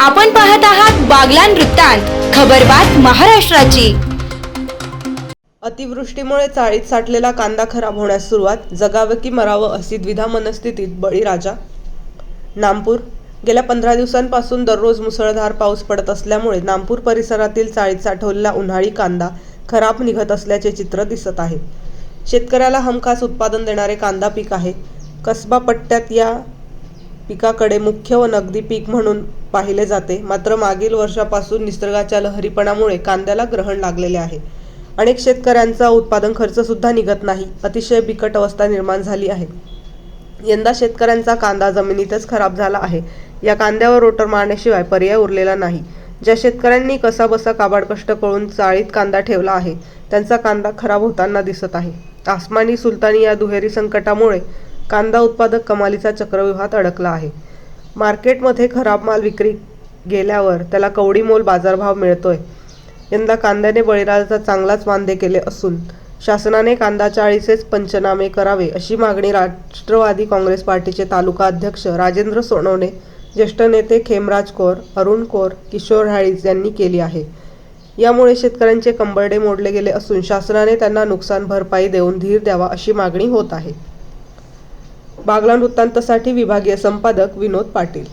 आपण पाहत आहात बागलान वृत्तांत खबरबात महाराष्ट्राची. अतिवृष्टीमुळे चाळीत साठलेला कांदा खराब होण्यास सुरुवात जगावं की मरावं अशी द्विधा मनस्थितीत बळीराजा. नामपूर गेल्या पंधरा दिवसांपासून दररोज मुसळधार पाऊस पडत असल्यामुळे नामपूर परिसरातील चाळीत साठवलेला उन्हाळी कांदा खराब निघत असल्याचे चित्र दिसत आहे. शेतकऱ्याला हमखास उत्पादन देणारे कांदा पीक आहे. कसबा पट्ट्यात या पिकाकडे मुख्य व नगदी पीक म्हणून पाहिले जाते. मात्र मागील वर्षापासून निसर्गाच्या लहरीपणामुळे कांद्याला ग्रहण लागलेले आहे. अनेक शेतकऱ्यांचा उत्पादन खर्च सुद्धा निघत नाही. अतिशय बिकट अवस्था निर्माण झाली आहे. यंदा शेतकऱ्यांचा कांदा जमिनीतच खराब झाला आहे. या कांद्यावर रोटर मारण्याशिवाय पर्याय उरलेला नाही. ज्या शेतकऱ्यांनी कसाबसा काबाड कष्ट करून चाळीत कांदा ठेवला आहे त्यांचा कांदा खराब होताना दिसत आहे. आसमानी सुलतानी या दुहेरी संकटामुळे कांदा उत्पादक कमालीचा चक्रव्यूहात अडकला आहे. मार्केटमध्ये खराब माल विक्री गेल्यावर त्याला कवडी मोल बाजारभाव मिळतोय. यंदा कांद्याने बळीराजाचा चांगलाच वांदे केले असून शासनाने कांदा चाळीसेच पंचनामे करावे अशी मागणी राष्ट्रवादी काँग्रेस पार्टीचे तालुका अध्यक्ष राजेंद्र सोनवणे ज्येष्ठ नेते खेमराज कौर अरुण कौर किशोर हाळीज यांनी केली आहे. यामुळे शेतकऱ्यांचे कंबरडे मोडले गेले असून शासनाने त्यांना नुकसान भरपाई देऊन धीर द्यावा अशी मागणी होत आहे. बागलाण वृत्तांतसाठी विभागीय संपादक विनोद पाटील.